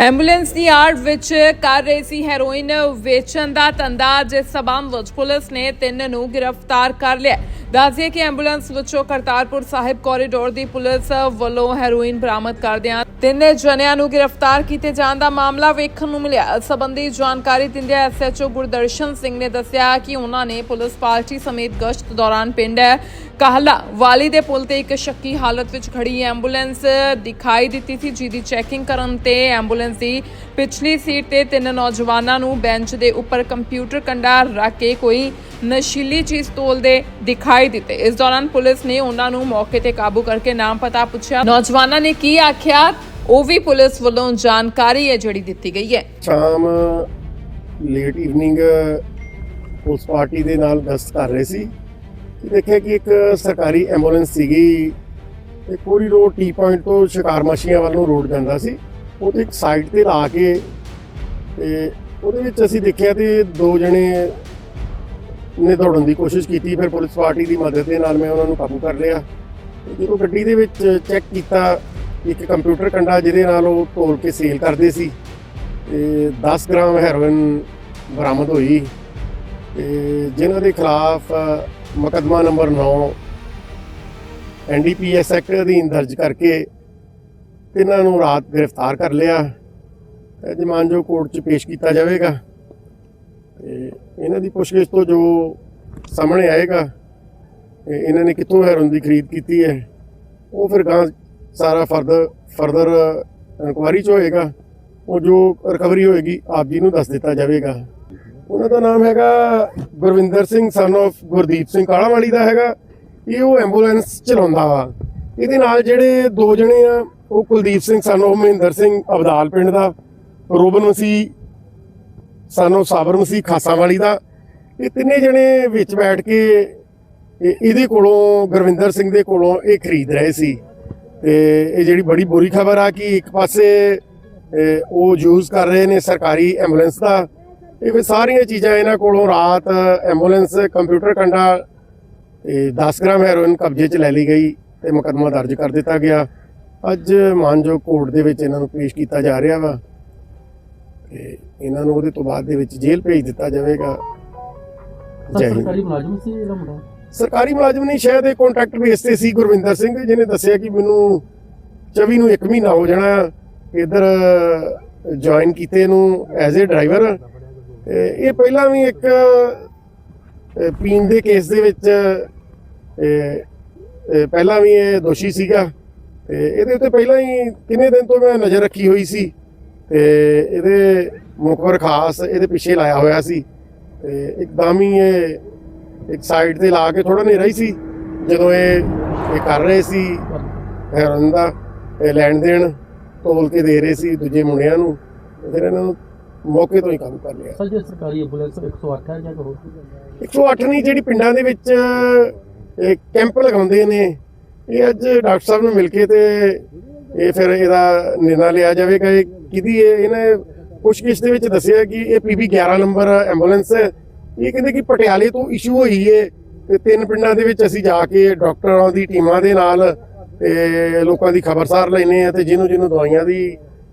Ambulance ਦੀ ਆੜ ਵਿੱਚ ਕਰ ਰਹੀ ਸੀ ਹੈਰੋਇਨ ਵੇਚਣ ਦਾ ਧੰਦਾ, ਜਿਸ ਸਬੰਧ ਵਿੱਚ ਪੁਲਿਸ ਨੇ ਤਿੰਨ ਨੂੰ ਗ੍ਰਿਫਤਾਰ ਕਰ ਲਿਆ। ਦੱਸਦੇ ਕਿ ਐਂਬੂਲੈਂਸ ਵਿੱਚੋਂ ਕਰਤਾਰਪੁਰ ਸਾਹਿਬ ਕੋਰੀਡੋਰ ਦੀ ਪੁਲਿਸ ਵੱਲੋਂ ਹੈਰੋਇਨ ਬਰਾਮਦ ਕਰਦਿਆਂ ਤਿੰਨ ਜਣਿਆਂ ਨੂੰ ਗ੍ਰਿਫਤਾਰ ਕੀਤੇ ਜਾਣ ਦਾ ਮਾਮਲਾ ਵੇਖਣ ਨੂੰ ਮਿਲਿਆ। ਇਸ ਜਾਣਕਾਰੀ ਦਿੰਦਿਆਂ ਐਸਐਚਓ ਗੁਰਦਰਸ਼ਨ ਸਿੰਘ ਨੇ ਦੱਸਿਆ ਕਿ ਉਹਨਾਂ ਨੇ ਪੁਲਿਸ ਪਾਰਟੀ ਸਮੇਤ ਗਸ਼ਤ ਦੌਰਾਨ ਪਿੰਡ ਕਾਹਲਾ ਵਾਲੀ ਦੇ ਪੁਲ ਤੇ ਇੱਕ ਸ਼ੱਕੀ ਹਾਲਤ ਵਿੱਚ ਖੜੀ ਐਂਬੂਲੈਂਸ ਦਿਖਾਈ ਦਿੱਤੀ ਸੀ, ਜਿਹਦੀ ਚੈਕਿੰਗ ਕਰਨ ਤੇ ਐਂਬੂਲੈਂਸ ਦੀ ਪਿਛਲੀ ਸੀਟ ਤੇ ਤਿੰਨ ਨੌਜਵਾਨਾਂ ਨੂੰ ਬੈਂਚ ਦੇ ਉੱਪਰ ਕੰਪਿਊਟਰ ਕੰਡਾ ਰੱਖ ਕੇ ਕੋਈ ਨਸ਼ੀਲੀ ਚੀਜ਼ ਤੋਲਦੇ ਦਿਖਾਈ ਦਿੱਤੇ। ਇਸ ਦੌਰਾਨ ਪੁਲਿਸ ਨੇ ਉਹਨਾਂ ਨੂੰ ਮੌਕੇ ਤੇ ਕਾਬੂ ਕਰਕੇ ਨਾਮ ਪਤਾ ਪੁੱਛਿਆ। ਨੌਜਵਾਨਾਂ ਨੇ ਕੀ ਆਖਿਆ? ਉਹ ਵੀ ਪੁਲਿਸ ਵੱਲੋਂ ਜਾਣਕਾਰੀ ਹੈ ਜਿਹੜੀ ਦਿੱਤੀ ਗਈ ਹੈ। ਸ਼ਾਮ ਲੇਟ ਈਵਨਿੰਗ ਪੁਲਿਸ ਪਾਰਟੀ ਦੇ ਨਾਲ ਗਸ਼ਤ ਕਰ ਰਹੇ ਸੀ। ਤੇ ਦੇਖਿਆ ਕਿ ਇੱਕ ਸਰਕਾਰੀ ਐਂਬੂਲੈਂਸ ਸੀਗੀ ਤੇ ਕੋਰੀ ਰੋਡ ਟੀ ਪੁਆਇੰਟ ਤੋਂ ਸ਼ਿਕਾਰ ਮੱਛੀਆਂ ਵੱਲ ਨੂੰ ਰੋਡ ਜਾਂਦਾ ਸੀ। ਉਹਦੇ ਇੱਕ ਸਾਈਡ ਤੇ ਲਾ ਕੇ ਤੇ ਉਹਦੇ ਵਿੱਚ ਅਸੀਂ ਦੇਖਿਆ ਤੇ ਦੋ ਜਣੇ ਨੇ ਦੌੜਨ ਦੀ ਕੋਸ਼ਿਸ਼ ਕੀਤੀ, ਫਿਰ ਪੁਲਿਸ ਪਾਰਟੀ ਦੀ ਮਦਦ ਦੇ ਨਾਲ ਮੈਂ ਉਹਨਾਂ ਨੂੰ ਕਾਬੂ ਕਰ ਲਿਆ। ਤੇ ਜਦੋਂ ਗੱਡੀ ਦੇ ਵਿੱਚ ਚੈੱਕ ਕੀਤਾ ਇੱਕ ਕੰਪਿਊਟਰ ਕੰਡਾ ਜਿਹਦੇ ਨਾਲ ਉਹ ਢੋਲ ਕੇ ਸੇਲ ਕਰਦੇ ਸੀ ਤੇ 10 ਗ੍ਰਾਮ ਹੈਰੋਇਨ ਬਰਾਮਦ ਹੋਈ ਤੇ ਜਿਨ੍ਹਾਂ ਦੇ ਖਿਲਾਫ ਮੁਕੱਦਮਾ ਨੰਬਰ 9 ਐਨਡੀਪੀਐਸ ਐਕਟ ਅਧੀਨ ਦਰਜ ਕਰਕੇ ਇਹਨਾਂ ਨੂੰ ਰਾਤ ਗ੍ਰਿਫਤਾਰ ਕਰ ਲਿਆ। ਤੇ ਅੱਜ ਮਾਨਜੋ ਕੋਰਟ 'ਚ ਪੇਸ਼ ਕੀਤਾ ਜਾਵੇਗਾ। ਤੇ ਇਹਨਾਂ ਦੀ ਪੁੱਛਗਿੱਛ ਤੋਂ ਜੋ ਸਾਹਮਣੇ ਆਏਗਾ ਤੇ ਇਹਨਾਂ ਨੇ ਕਿੱਥੋਂ ਹੈਰੋਇਨ ਦੀ ਖਰੀਦ ਕੀਤੀ ਹੈ, ਉਹ ਫਿਰ ਗਾਂ ਸਾਰਾ ਫਰਦਰ ਫਰਦਰ ਇਨਕੁਆਰੀ 'ਚ ਹੋਏਗਾ, ਉਹ ਜੋ ਰਿਕਵਰੀ ਹੋਏਗੀ, ਆਪ ਜੀ ਨੂੰ ਦੱਸ ਦਿੱਤਾ ਜਾਵੇਗਾ। ਉਹਨਾਂ ਦਾ ਨਾਮ ਹੈਗਾ ਗੁਰਵਿੰਦਰ ਸਿੰਘ ਸਨ of ਗੁਰਦੀਪ ਸਿੰਘ ਕਾਲਾਵਾਲੀ ਦਾ ਹੈਗਾ। ਇਹ ਉਹ ਐਂਬੂਲੈਂਸ ਚਲਾਉਂਦਾ ਵਾ। ਇਹਦੇ ਨਾਲ ਜਿਹੜੇ ਦੋ ਜਣੇ ਆ, ਉਹ ਕੁਲਦੀਪ ਸਿੰਘ ਸਨ of ਮਹਿੰਦਰ ਸਿੰਘ, ਅਬਦਾਲ ਪਿੰਡ ਦਾ, ਰੋਬਨ ਮਸੀਹ ਸਾਨੂੰ ਸਾਬਰ ਮਸੀਹ ਖਾਸਾਂ ਵਾਲੀ ਦਾ। ਇਹ ਤਿੰਨੇ ਜਣੇ ਵਿੱਚ ਬੈਠ ਕੇ, ਇਹ- ਇਹਦੇ ਕੋਲੋਂ, ਗੁਰਵਿੰਦਰ ਸਿੰਘ ਦੇ ਕੋਲੋਂ ਇਹ ਖਰੀਦ ਰਹੇ ਸੀ। ਤੇ ਇਹ ਜਿਹੜੀ ਬੜੀ ਬੁਰੀ ਖਬਰ ਆ ਕਿ ਇੱਕ ਪਾਸੇ ਉਹ ਯੂਜ਼ ਕਰ ਰਹੇ ਨੇ ਸਰਕਾਰੀ ਐਂਬੂਲੈਂਸ ਦਾ। ਇਹ ਫਿਰ ਸਾਰੀਆਂ ਚੀਜ਼ਾਂ ਇਹਨਾਂ ਕੋਲੋਂ ਰਾਤ ਐਂਬੂਲੈਂਸ ਕੰਪਿਊਟਰ ਕੰਡਾ ਤੇ 10 ਗ੍ਰਾਮ ਹੈਰੋਇਨ ਕਬਜ਼ੇ 'ਚ ਲੈ ਲਈ ਗਈ ਤੇ ਮੁਕੱਦਮਾ ਦਰਜ ਕਰ ਦਿੱਤਾ ਗਿਆ। ਅੱਜ ਮਾਨਜੋਗ ਕੋਰਟ ਦੇ ਵਿੱਚ ਇਹਨਾਂ ਨੂੰ ਪੇਸ਼ ਕੀਤਾ ਜਾ ਰਿਹਾ ਵਾ ਤੇ ਇਹਨਾਂ ਨੂੰ ਉਹਦੇ ਤੋਂ ਬਾਅਦ ਦੇ ਵਿੱਚ ਜੇਲ੍ਹ ਭੇਜ ਦਿੱਤਾ ਜਾਵੇਗਾ। ਜੈ ਹਿੰਦ। ਸਰਕਾਰੀ ਮੁਲਾਜ਼ਮ ਸੀ ਇਹਦਾ ਮੁੰਡਾ? ਸਰਕਾਰੀ ਮੁਲਾਜ਼ਮ ਨਹੀਂ ਸ਼ਾਇਦ ਇਹ ਕੰਟਰੈਕਟ ਬੇਸ ਤੇ ਸੀ ਗੁਰਵਿੰਦਰ ਸਿੰਘ ਜਿਹਨੇ ਦੱਸਿਆ ਕਿ ਮੈਨੂੰ 24 ਨੂੰ 1 ਮਹੀਨਾ ਹੋ ਜਾਣਾ ਇਧਰ ਜੁਆਇਨ ਕੀਤੇ ਨੂੰ ਐਜ਼ ਅ ਡਰਾਈਵਰ ਇਹ ਪਹਿਲਾਂ ਵੀ ਇੱਕ ਪੀਣ ਦੇ ਕੇਸ ਦੇ ਵਿੱਚ ਪਹਿਲਾਂ ਵੀ ਇਹ ਦੋਸ਼ੀ ਸੀਗਾ। ਤੇ ਇਹਦੇ ਉੱਤੇ ਪਹਿਲਾਂ ਹੀ ਕਿੰਨੇ ਦਿਨ ਤੋਂ ਮੈਂ ਨਜ਼ਰ ਰੱਖੀ ਹੋਈ ਸੀ। ਤੇ ਇਹਦੇ ਮੁਖਬਰ ਖਾਸ ਇਹਦੇ ਪਿੱਛੇ ਲਾਇਆ ਹੋਇਆ ਸੀ। ਤੇ ਇੱਕਦਮ ਹੀ ਇਹ ਇੱਕ ਸਾਈਡ ਤੇ ਲਾ ਕੇ ਥੋੜਾ ਹਨੇਰਾ ਹੀ ਸੀ। ਜਦੋਂ ਇਹ ਇਹ ਕਰ ਰਹੇ ਸੀ ਹੈਰਨ ਦਾ ਇਹ ਲੈਣ ਦੇਣ ਤੋਲ ਕੇ ਦੇ ਰਹੇ ਸੀ ਦੂਜੇ ਮੁੰਡਿਆਂ ਨੂੰ ਫਿਰ ਇਹਨਾਂ ਨੂੰ ਮੌਕੇ ਤੋਂ ਹੀ ਕੰਮ ਕਰ ਲਿਆ। ਸਰ ਜੇ ਸਰਕਾਰੀ ਐਂਬੂਲੈਂਸ 108 ਹੈ ਜਾਂ ਕੋਈ ਹੋਰ 108 ਨਹੀਂ ਜਿਹੜੀ ਪਿੰਡਾਂ ਦੇ ਵਿੱਚ ਇਹ ਕੈਂਪ ਲਗਾਉਂਦੇ ਨੇ ਇਹ ਅੱਜ ਡਾਕਟਰ ਸਾਹਿਬ ਨੂੰ ਮਿਲ ਕੇ ਤੇ ਇਹ ਫਿਰ ਇਹਦਾ ਨਿਰਣਾ ਲਿਆ ਜਾਵੇਗਾ। ਕਿਹਦੀ ਇਹ ਇਹਨੇ ਪੁੱਛਗਿੱਛ ਦੇ ਵਿੱਚ ਦੱਸਿਆ ਕਿ ਇਹ ਪੀਬੀ 11 ਨੰਬਰ ਐਂਬੂਲੈਂਸ ਹੈ। ਇਹ ਕਹਿੰਦੇ ਕਿ ਪਟਿਆਲੇ ਤੋਂ ਇਸ਼ੂ ਹੋਈ ਹੈ ਤੇ ਤਿੰਨ ਪਿੰਡਾਂ ਦੇ ਵਿੱਚ ਅਸੀਂ ਜਾ ਕੇ ਡਾਕਟਰਾਂ ਦੀ ਟੀਮਾਂ ਦੇ ਨਾਲ ਤੇ ਲੋਕਾਂ ਦੀ ਖਬਰਸਾਰ ਲੈਨੇ ਆ ਤੇ ਜਿਹਨੂੰ ਜਿਹਨੂੰ ਦਵਾਈਆਂ ਦੀ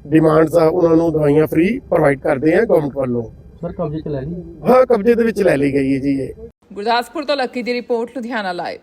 ਡਿਮਾਂਡਸ ਆ ਉਹਨਾਂ ਨੂੰ ਦਵਾਈਆਂ ਫ੍ਰੀ ਪ੍ਰੋਵਾਈਡ ਕਰਦੇ ਆ ਗਵਰਨਮੈਂਟ ਵੱਲੋਂ। ਸਰ ਕਬਜ਼ੇ ਚ ਲੈ ਲਈ? ਹਾਂ ਕਬਜ਼ੇ ਦੇ ਵਿੱਚ ਲੈ ਲਈ ਗਈ ਹੈ ਜੀ ਇਹ। ਗੁਰਦਾਸਪੁਰ ਤੋਂ ਲੱਕੀ ਦੀ ਰਿਪੋਰਟ ਲੁਧਿਆਣਾ ਲਾਈਵ